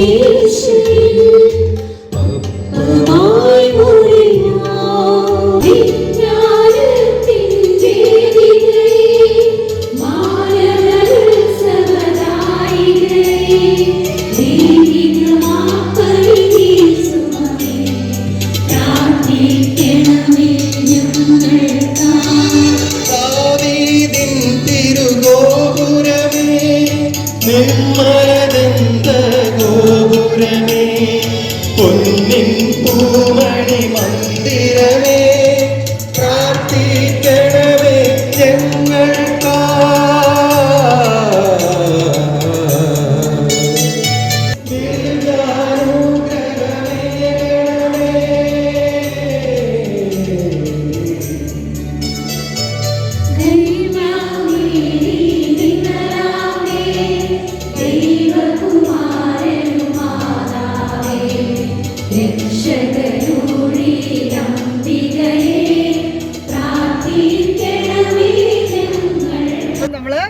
Amém.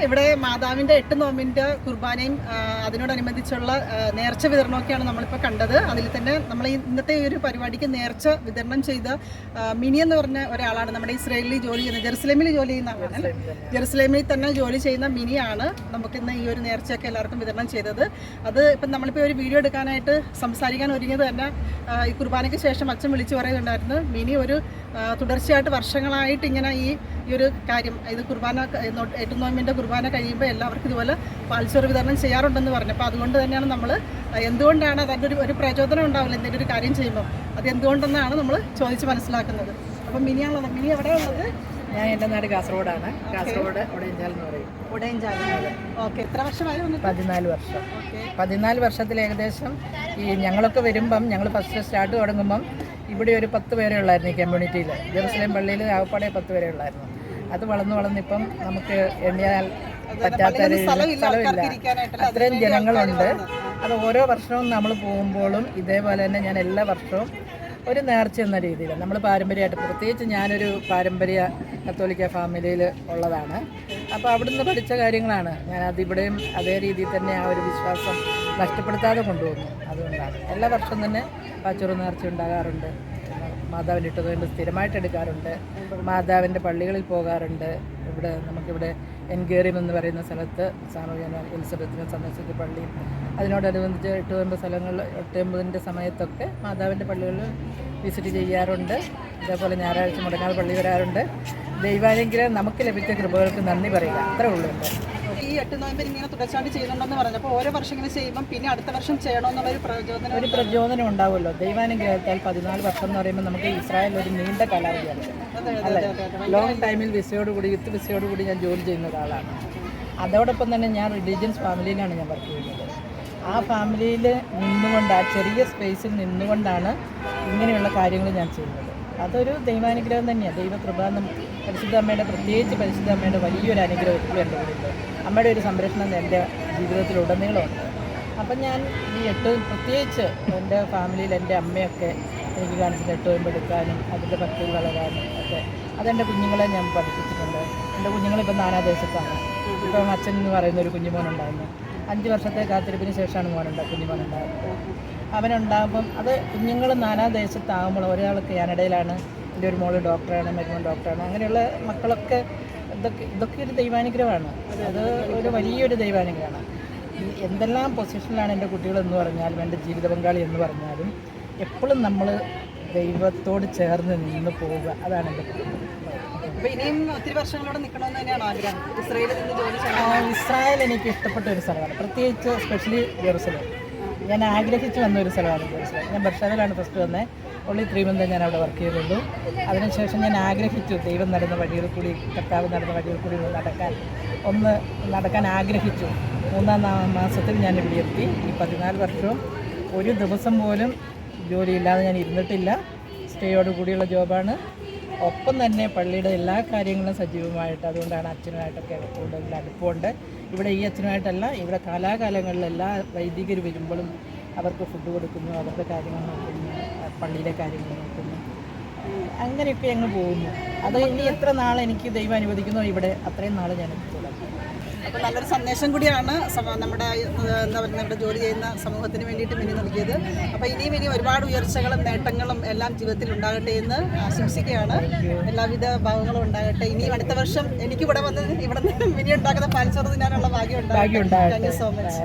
ഇവിടെ മാതാവിന്റെ എട്ട് നോമ്പിന്റെ കുർബാനയും അതിനോടനുബന്ധിച്ചുള്ള നേർച്ച വിതരണമൊക്കെയാണ് നമ്മളിപ്പോൾ കണ്ടത്. അതിൽ തന്നെ നമ്മൾ ഇന്നത്തെ ഒരു പരിപാടിക്ക് നേർച്ച വിതരണം ചെയ്ത മിനി എന്ന് പറഞ്ഞ ഒരാളാണ് നമ്മുടെ ഇസ്രയേലിൽ ജോലി ചെയ്യുന്ന ജെറുസലേമിൽ ജോലി ചെയ്യുന്ന ആളാണ്. ജെറുസലേമിൽ തന്നെ ജോലി ചെയ്യുന്ന മിനിയാണ് നമുക്കിന്ന് ഈ ഒരു നേർച്ചയൊക്കെ എല്ലാവർക്കും വിതരണം ചെയ്തത്. അത് ഇപ്പം നമ്മളിപ്പോൾ ഒരു വീഡിയോ എടുക്കാനായിട്ട് സംസാരിക്കാൻ ഒരുങ്ങിയത് തന്നെ ഈ കുർബാനയ്ക്ക് ശേഷം അച്ഛൻ വിളിച്ചു പറയുന്നുണ്ടായിരുന്നു മിനി ഒരു തുടർച്ചയായിട്ട് വർഷങ്ങളായിട്ട് ഇങ്ങനെ ഈ ഈ ഒരു കാര്യം ഇത് കുർബാന എട്ടുനോമ്പിന്റെ കുർബാന കഴിയുമ്പോൾ എല്ലാവർക്കും ഇതുപോലെ പാൽച്ചോറ് വിതരണം ചെയ്യാറുണ്ടെന്ന് പറഞ്ഞു. അപ്പോൾ അതുകൊണ്ട് തന്നെയാണ് നമ്മൾ എന്തുകൊണ്ടാണ് അതിന്റെ ഒരു ഒരു പ്രചോദനം ഉണ്ടാവില്ല എന്തെങ്കിലും ഒരു കാര്യം ചെയ്യുമ്പോൾ അത് എന്തുകൊണ്ടെന്നാണ് നമ്മൾ ചോദിച്ച് മനസ്സിലാക്കുന്നത്. അപ്പം മിനിയാണുള്ളത് മിനി എവിടെ ഉള്ളത്? ഞാൻ എന്റെ നാട് കാസർഗോഡാണ്. കാസർഗോഡ് ഉടയഞ്ചാൽ എന്ന് പറയും. ഉടയഞ്ചാൽ ഓക്കെ. എത്ര വർഷമായി വന്നു പതിനാല് വർഷം. പതിനാല് വർഷത്തിൽ ഏകദേശം ഈ ഞങ്ങളൊക്കെ വരുമ്പം ഞങ്ങൾ ഫസ്റ്റ് സ്റ്റാർട്ട് തുടങ്ങുമ്പം ഇവിടെ ഒരു പത്ത് പേരെ ഉള്ളായിരുന്നു ഈ കമ്മ്യൂണിറ്റിയിൽ. ജെറുസലേം പള്ളിയിൽ ആവപ്പാടെ പത്ത് പേരെ ഉള്ളായിരുന്നു. അത് വളർന്ന് വളർന്നിപ്പം നമുക്ക് എണ്ണിയാൽ പറ്റാത്ത സ്ഥലമില്ല അത്രയും ജനങ്ങളുണ്ട്. അത് ഓരോ വർഷവും നമ്മൾ പോകുമ്പോഴും ഇതേപോലെ തന്നെ ഞാൻ എല്ലാ വർഷവും ഒരു നേർച്ച എന്ന രീതിയിൽ നമ്മൾ പാരമ്പര്യമായിട്ട് പ്രത്യേകിച്ച് ഞാനൊരു പാരമ്പര്യ കത്തോലിക്ക ഫാമിലിയിൽ ഉള്ളതാണ്. അപ്പോൾ അവിടുന്ന് പഠിച്ച കാര്യങ്ങളാണ്. ഞാൻ അതിവിടെയും അതേ രീതിയിൽ തന്നെ ആ ഒരു വിശ്വാസം നഷ്ടപ്പെടുത്താതെ കൊണ്ടുപോകുന്നു അതുകൊണ്ടാണ്. എല്ലാ വർഷവും തന്നെ പാച്ചോറ് നേർച്ച ഉണ്ടാകാറുണ്ട്. മാതാവിന്റെ ഇട്ടതുകൊണ്ട് സ്ഥിരമായിട്ട് എടുക്കാറുണ്ട്. മാതാവിന്റെ പള്ളികളിൽ പോകാറുണ്ട്. ഇവിടെ നമുക്കിവിടെ എൻഗേറിയം എന്ന് പറയുന്ന സ്ഥലത്ത് സാമൂഹ്യ എലിസബത്തിനെ സന്ദർശിച്ച പള്ളി. അതിനോടനുബന്ധിച്ച് എട്ട് ഒമ്പത് സ്ഥലങ്ങളിൽ എട്ട് ഒമ്പതിന്റെ സമയത്തൊക്കെ മാതാവിന്റെ പള്ളികളിൽ വിസിറ്റ് ചെയ്യാറുണ്ട്. അതേപോലെ ഞായറാഴ്ച മുടങ്ങാതെ പള്ളി വരാറുണ്ട്. ദൈവാനെങ്കിലും നമുക്ക് ലഭിച്ച കൃപകൾക്ക് നന്ദി പറയുക. അത്രേ ഉള്ളൂ ഈ എട്ട് നോയമ്പിൽ ഇങ്ങനെ തുടർച്ചയായിട്ട് ചെയ്യുന്നുണ്ടെന്ന് പറഞ്ഞപ്പോൾ ഓരോ വർഷം ഇങ്ങനെ ചെയ്യുമ്പോൾ പിന്നെ അടുത്ത വർഷം ചെയ്യണമെന്നുള്ള ഒരു പ്രചോദനം ഒരു പ്രചോദനം ഉണ്ടാവുമല്ലോ. ദൈവാനുഗ്രഹത്താൽ പതിനാല് വർഷം എന്ന് പറയുമ്പോൾ നമുക്ക് ഇസ്രായേൽ ഒരു നീണ്ട കാലാവധിയാണ്. ലോങ് ടൈമിൽ വിസയോടുകൂടി യുദ്ധ വിസയോടുകൂടി ഞാൻ ജോലി ചെയ്യുന്ന ഒരാളാണ്. അതോടൊപ്പം തന്നെ ഞാൻ റിലീജിയൻസ് ഫാമിലിയിലാണ് ഞാൻ വർക്ക് ചെയ്യുന്നത്. ആ ഫാമിലിയിൽ നിന്നുകൊണ്ട് ആ ചെറിയ സ്പേസിൽ നിന്നുകൊണ്ടാണ് ഇങ്ങനെയുള്ള കാര്യങ്ങൾ ഞാൻ ചെയ്യുന്നത്. അതൊരു ദൈവാനുഗ്രഹം തന്നെയാണ് ദൈവകൃപ നം- പരിശുദ്ധ അമ്മയുടെ പ്രത്യേകിച്ച് പരിശുദ്ധ അമ്മയുടെ വലിയൊരു അനുഗ്രഹം എപ്പോഴും എന്റെ കൂടെ ഉണ്ട് അമ്മയുടെ ഒരു സംരക്ഷണം എന്റെ ജീവിതത്തിലുടനീളമുണ്ട്. അപ്പം ഞാൻ ഈ എട്ട് പ്രത്യേകിച്ച് എന്റെ ഫാമിലിയിൽ എന്റെ അമ്മയൊക്കെ എനിക്ക് കാണിച്ചിട്ട് എട്ട് എടുക്കാനും അതിന്റെ ഭക്തിയിൽ വളരാനും ഒക്കെ അതെന്റെ കുഞ്ഞുങ്ങളെ ഞാൻ പഠിപ്പിച്ചിട്ടുണ്ട്. എന്റെ കുഞ്ഞുങ്ങളിപ്പോൾ നാനാ ദേശത്താണ് ഇപ്പം അച്ഛൻ എന്ന് പറയുന്ന ഒരു കുഞ്ഞുമോനുണ്ടായിരുന്നു. അഞ്ച് വർഷത്തെ കാത്തിരിപ്പിന് ശേഷമാണ് മോനുണ്ട കുഞ്ഞുമോനുണ്ടായത് അവനുണ്ടാകുമ്പം അത് കുഞ്ഞുങ്ങൾ നാനാ ദേശത്താകുമ്പോൾ ഒരാൾക്ക് കാനഡയിലാണ് എന്റെ ഒരു മോൾ ഡോക്ടറാണ് മരുമോൻ ഡോക്ടറാണ്. അങ്ങനെയുള്ള മക്കളൊക്കെ ഇതൊക്കെ ഇതൊക്കെ ഒരു ദൈവാനുഗ്രഹമാണ്. അത് ഒരു വലിയൊരു ദൈവാനുഗ്രഹമാണ്. എന്തെല്ലാം പൊസിഷനിലാണ് എന്റെ കുട്ടികളെന്ന് പറഞ്ഞാലും എന്റെ ജീവിത പങ്കാളി എന്ന് പറഞ്ഞാലും എപ്പോഴും നമ്മൾ ദൈവത്തോട് ചേർന്ന് നിന്ന് പോവുക. അതാണ് എന്റെ അപ്പോൾ അപ്പൊ ഇനിയും ഒത്തിരി വർഷങ്ങളോടെ നിൽക്കണമെന്ന് തന്നെയാണ് ആഗ്രഹം. ഇസ്രായേലിൽ നിന്ന് ജോലി ഇസ്രായേൽ എനിക്ക് ഇഷ്ടപ്പെട്ട ഒരു സ്ഥലമാണ്. പ്രത്യേകിച്ച് സ്പെഷ്യലി ജെറുസലേം. ഞാൻ ആഗ്രഹിച്ച് വന്ന ഒരു സ്ഥലമാണ് ഞാൻ ബർഷാവിലാണ് ഫസ്റ്റ് വന്നത് ഉള്ളി ത്രീ മന്ത് ഞാൻ അവിടെ വർക്ക് ചെയ്തുള്ളൂ അതിനുശേഷം ഞാൻ ആഗ്രഹിച്ചു ദൈവം നടന്ന വഴിയിൽ കൂടി കർത്താവ് നടന്ന വഴിയിൽ കൂടി ഒന്ന് നടക്കാൻ ഒന്ന് നടക്കാൻ ആഗ്രഹിച്ചു. മൂന്നാം മാസത്തിൽ ഞാൻ ഇവിടെ എത്തി. ഈ പതിനാല് വർഷവും ഒരു ദിവസം പോലും ജോലിയില്ലാതെ ഞാൻ ഇരുന്നിട്ടില്ല. സ്റ്റേയോട് കൂടിയുള്ള ജോബാണ് ഒപ്പം തന്നെ പള്ളിയുടെ എല്ലാ കാര്യങ്ങളും സജീവമായിട്ട് അതുകൊണ്ടാണ് അച്ഛനുമായിട്ടൊക്കെ കൂടുതൽ അടുപ്പമുണ്ട്. ഇവിടെ ഈ അച്ഛനുമായിട്ടല്ല ഇവിടെ കാലാകാലങ്ങളിൽ എല്ലാ വൈദികർ വരുമ്പോഴും അവർക്ക് ഫുഡ് കൊടുക്കുന്നു അവരുടെ കാര്യങ്ങൾ നോക്കുന്നു പള്ളിയിലെ കാര്യങ്ങൾ നോക്കുന്നു. അങ്ങനെയൊക്കെ അങ്ങ് പോകുന്നു. അത് ഇനി എത്ര നാൾ എനിക്ക് ദൈവം അനുവദിക്കുന്നോ ഇവിടെ അത്രയും നാൾ ഞാൻ അപ്പോൾ നല്ലൊരു സന്ദേശം കൂടിയാണ് നമ്മുടെ എന്താ പറയുക ഇവിടെ ജോലി ചെയ്യുന്ന സമൂഹത്തിന് വേണ്ടിയിട്ട് മിനി നൽകിയത്. അപ്പോൾ ഇനിയും ഇനി ഒരുപാട് ഉയർച്ചകളും നേട്ടങ്ങളും എല്ലാം ജീവിതത്തിൽ ഉണ്ടാകട്ടെ എന്ന് ആശംസിക്കുകയാണ്. എല്ലാവിധ ഭാഗങ്ങളും ഉണ്ടാകട്ടെ. ഇനിയും അടുത്ത വർഷം എനിക്ക് ഇവിടെ വന്ന് ഇവിടെ നിന്ന് മിനി ഉണ്ടാക്കുന്ന പാൽച്ചോറ് തിന്നാനുള്ള ഭാഗ്യം ഉണ്ടാകും താങ്ക് യു സോ മച്ച്